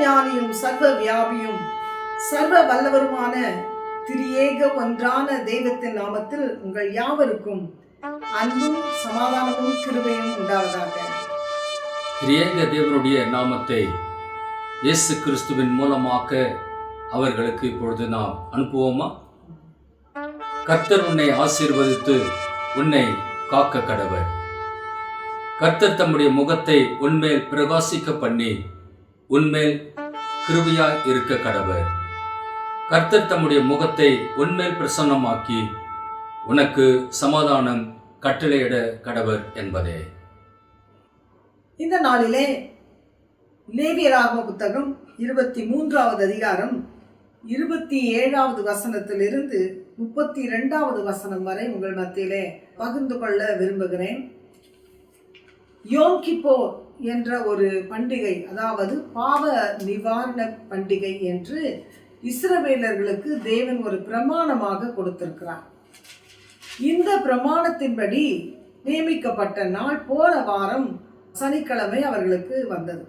ஞானியும் சர்வ வியாபியும் சர்வ வல்லவருமான திரியேக ஒன்றான தெய்வத்தின் நாமத்தில் உங்கள் யாவருக்கும் அன்பும் சமாதானமும் கிருபையும் உண்டாவதாக. திரியேக தேவனுடைய நாமத்தை இயேசு கிறிஸ்துவின் மூலமாக அவர்களுக்கு இப்பொழுது நாம் அனுப்புவோமா? கர்த்தர் உன்னை ஆசீர்வதித்து உன்னை காக்க கடவர் கர்த்தர் தம்முடைய முகத்தை உன்மேல் பிரகாசிக்க பண்ணி உன்மேல் கிருபியாய் இருக்க கடவர் கர்த்தர் தம்முடைய முகத்தை உன்மேல் பிரசன்னமாக்கி உனக்கு சமாதானம் கட்டளையிட கடவர் என்பதே. இந்த நாளிலே லேவியராக புத்தகம் இருபத்தி மூன்றாவது அதிகாரம் இருபத்தி ஏழாவது வசனத்திலிருந்து முப்பத்தி ரெண்டாவது வசனம் வரை உங்கள் மத்தியிலே பகிர்ந்து கொள்ள விரும்புகிறேன். யோங்கிப்போர் என்ற ஒரு பண்டிகை அதாவது பாவ நிவாரண பண்டிகை என்று இஸ்ரவேலர்களுக்கு தேவன் ஒரு பிரமாணமாக கொடுத்திருக்கிறார். இந்த பிரமாணத்தின்படி நியமிக்கப்பட்ட நாள் போன வாரம் சனிக்கிழமை அவர்களுக்கு வந்தது.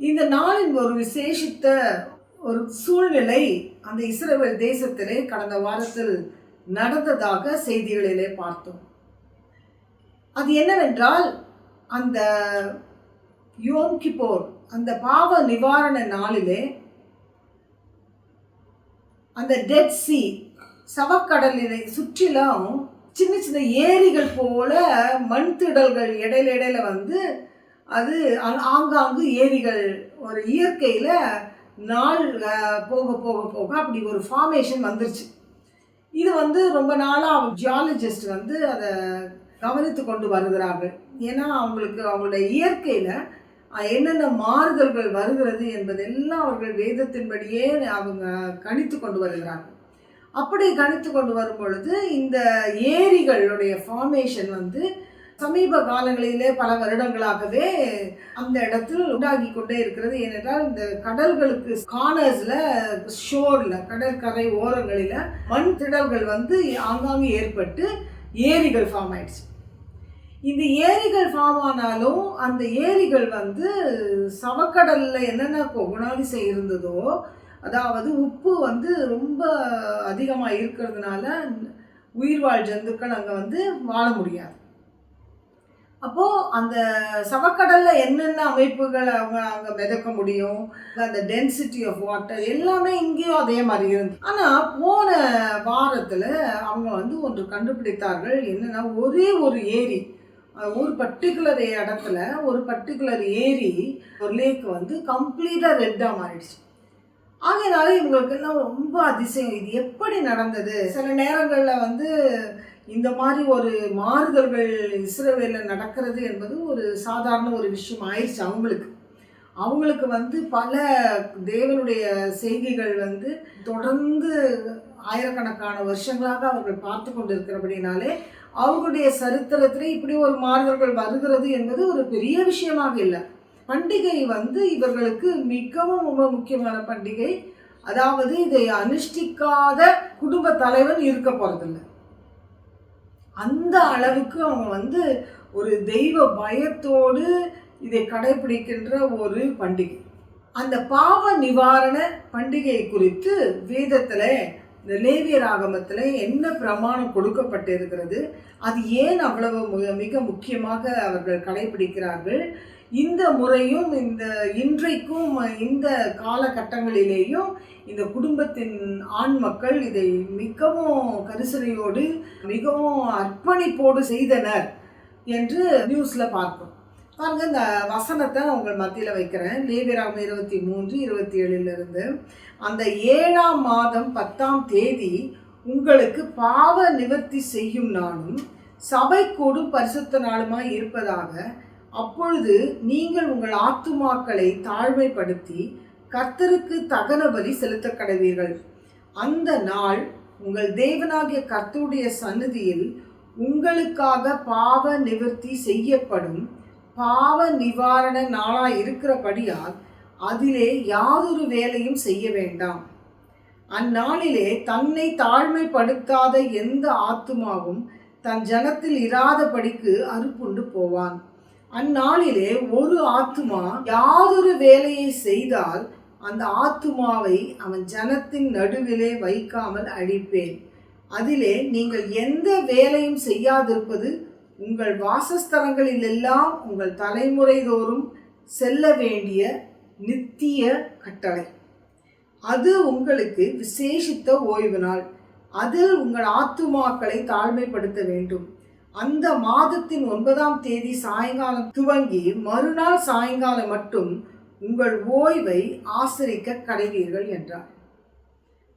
இந்த நாளின் ஒரு விசேஷித்த ஒரு சூழ்நிலை அந்த இஸ்ரேல் தேசத்திலே கடந்த வாரத்தில் நடந்ததாக செய்திகளிலே பார்த்தோம். அது என்னவென்றால் அந்த யோம் கிப்போர் அந்த பாவ நிவாரண நாளிலே அந்த டெட் சி சவக்கடலினை சுற்றிலும் சின்ன சின்ன ஏரிகள் போல மண் திடல்கள் இடையில இடையில வந்து அது ஆங்காங்கு ஏரிகள் ஒரு இயற்கையில் நாள் போக போக போக அப்படி ஒரு ஃபார்மேஷன் வந்துருச்சு. இது வந்து ரொம்ப நாளாக ஜியாலஜிஸ்ட் வந்து அதை கவனித்து கொண்டு வருகிறார்கள். ஏன்னா அவங்களுக்கு அவங்களோட இயற்கையில் என்னென்ன மாறுதல்கள் வருகிறது என்பதெல்லாம் அவர்கள் வேதத்தின்படியே அவங்க கணித்து கொண்டு வருகிறார்கள். அப்படி கணித்து கொண்டு வரும் பொழுது இந்த ஏரிகளுடைய ஃபார்மேஷன் வந்து சமீப காலங்களிலே பல வருடங்களாகவே அந்த இடத்தில் உண்டாகி கொண்டே இருக்கிறது. ஏனென்றால் இந்த கடல்களுக்கு கார்னர்ஸில் ஷோரில் கடற்கரை ஓரங்களில் மண் திடல்கள் வந்து ஆங்காங்கே ஏற்பட்டு ஏரிகள் ஃபார்ம் ஆயிடுச்சு. இந்த ஏரிகள் ஃபார்ம் ஆனாலும் அந்த ஏரிகள் வந்து சவக்கடலில் என்னென்ன குணாதிசை இருந்ததோ அதாவது உப்பு வந்து ரொம்ப அதிகமாக இருக்கிறதுனால உயிர்வாழ் ஜந்துக்கள் அங்கே வந்து வாழ முடியாது. அப்போது அந்த சவக்கடலில் என்னென்ன அமைப்புகள் அவங்க அங்கே மிதக்க முடியும்? அந்த டென்சிட்டி ஆஃப் வாட்டர் எல்லாமே இங்கேயும் அதே மாதிரி இருந்து ஆனால் போன வாரத்தில் அவங்க வந்து ஒன்று கண்டுபிடித்தார்கள். என்னென்னா ஒரே ஒரு ஏரி ஒரு பர்டிகுலர் இடத்துல ஒரு பர்டிகுலர் ஏரி ஒரு லேக் வந்து கம்ப்ளீட்டாக ரெட்டாக மாறிடுச்சு. ஆகையினால இவங்களுக்கெல்லாம் ரொம்ப அதிசயம். இது எப்படி நடந்தது? சில நேரங்களில் வந்து இந்த மாதிரி ஒரு மாறுதல்கள் இஸ்ரேலில் நடக்கிறது என்பது ஒரு சாதாரண ஒரு விஷயம் ஆயிடுச்சு அவங்களுக்கு. அவங்களுக்கு வந்து பல தேவனுடைய செய்திகள் வந்து தொடர்ந்து ஆயிரக்கணக்கான வருஷங்களாக அவர்கள் பார்த்து கொண்டு இருக்கிறபடினாலே அவர்களுடைய சரித்திரத்திலே இப்படி ஒரு மாறுதல்கள் வருகிறது என்பது ஒரு பெரிய விஷயமாக இல்லை. பண்டிகை வந்து இவர்களுக்கு மிகவும் ரொம்ப முக்கியமான பண்டிகை. அதாவது இதை அனுஷ்டிக்காத குடும்ப தலைவன் இருக்க போகிறதில்ல அந்த அளவுக்கு அவங்க வந்து ஒரு தெய்வ பயத்தோடு இதை கடைபிடிக்கின்ற ஒரு பண்டிகை. அந்த பாவ நிவாரண பண்டிகை குறித்து வேதத்தில் இந்த லேவியர் ஆகமத்தில் என்ன பிரமாணம் கொடுக்கப்பட்டிருக்கிறது? அது ஏன் அவ்வளவு மிக மிக முக்கியமாக அவர்கள் கடைபிடிக்கிறார்கள்? இந்த முறையும் இந்த இன்றைக்கும் இந்த காலகட்டங்களிலேயும் இந்த குடும்பத்தின் ஆண் மக்கள் இதை மிகவும் கரிசனையோடு மிகவும் அர்ப்பணிப்போடு செய்தனர் என்று நியூஸில் பார்க்கிறோம். பாருங்க இந்த வசனத்தை நான் உங்கள் மத்தியில் வைக்கிறேன். லேவியராம் இருபத்தி மூன்று இருபத்தி ஏழிலிருந்து அந்த ஏழாம் மாதம் பத்தாம் தேதி உங்களுக்கு பாவ நிவர்த்தி செய்யும் நாளும் சபை கூடும் பரிசுத்த நாளுமாய் இருப்பதாக அப்பொழுது நீங்கள் உங்கள் ஆத்துமாக்களை தாழ்மைப்படுத்தி கர்த்தருக்கு தகன பலி செலுத்த கடவீர்கள். அந்த நாள் உங்கள் தேவனாகிய கர்த்தருடைய சந்நிதியில் உங்களுக்காக பாவ நிவர்த்தி செய்யப்படும். பாவ நிவாரண நாளாக இருக்கிறபடியால் அதிலே யாதொரு வேலையும் செய்ய வேண்டாம். அந்நாளிலே தன்னை தாழ்மைப்படுத்தாத எந்த ஆத்துமாவும் தன் ஜனத்தில் இராதபடிக்கு அறுப்புண்டு போவான். அந்நாளிலே ஒரு ஆத்துமா யாதொரு வேலையை செய்தால் அந்த ஆத்துமாவை அவன் ஜனத்தின் நடுவிலே வைக்காமல் அழிப்பேன். அதிலே நீங்கள் எந்த வேலையும் செய்யாதிருப்பது உங்கள் வாசஸ்தலங்களில் எல்லாம் உங்கள் தலைமுறை தோறும் செல்ல வேண்டிய நித்திய கட்டளை. அது உங்களுக்கு விசேஷித்த ஓய்வு நாள் அதில் உங்கள் ஆத்துமாக்களை தாழ்மைப்படுத்த வேண்டும். அந்த மாதத்தின் ஒன்பதாம் தேதி சாயங்காலம் துவங்கி மறுநாள் சாயங்காலம் மட்டும் உங்கள் ஓய்வை ஆசிரிக்க கடைவீர்கள் என்றார்.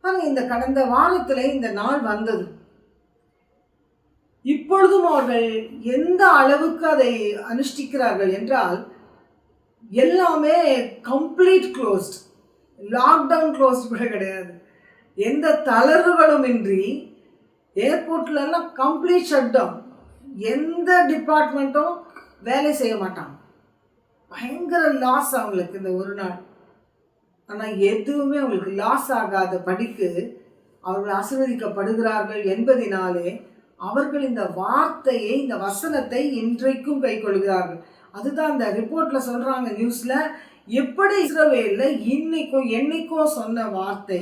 ஆனால் இந்த கடந்த வாரத்தில் இந்த நாள் வந்தது. இப்பொழுதும் அவர்கள் எந்த அளவுக்கு அதை அனுஷ்டிக்கிறார்கள் என்றால் எல்லாமே கம்ப்ளீட் க்ளோஸ்ட் லாக்டவுன் க்ளோஸ்ட் கூட கிடையாது. எந்த தளர்வுகளும் இன்றி ஏர்போர்ட்லலாம் கம்ப்ளீட் ஷட் டவுன் எந்த டிபார்ட்மெண்ட்டும் வேலை செய்ய மாட்டாங்க. பயங்கர லாஸ் அவங்களுக்கு இந்த ஒரு நாள். ஆனால் எதுவுமே அவங்களுக்கு லாஸ் ஆகாத படிக்கு அவர்கள் ஆசீர்வதிக்கப்படுகிறார்கள் என்பதினாலே அவர்கள் இந்த வார்த்தையை இந்த வசனத்தை இன்றைக்கும் கைக்கொள்கிறார்கள் அதுதான் இந்த ரிப்போர்ட்டில் சொல்கிறாங்க நியூஸில் எப்படி இஸ்ரவேல்ல இன்னைக்கும் என்னைக்கும் சொன்ன வார்த்தை.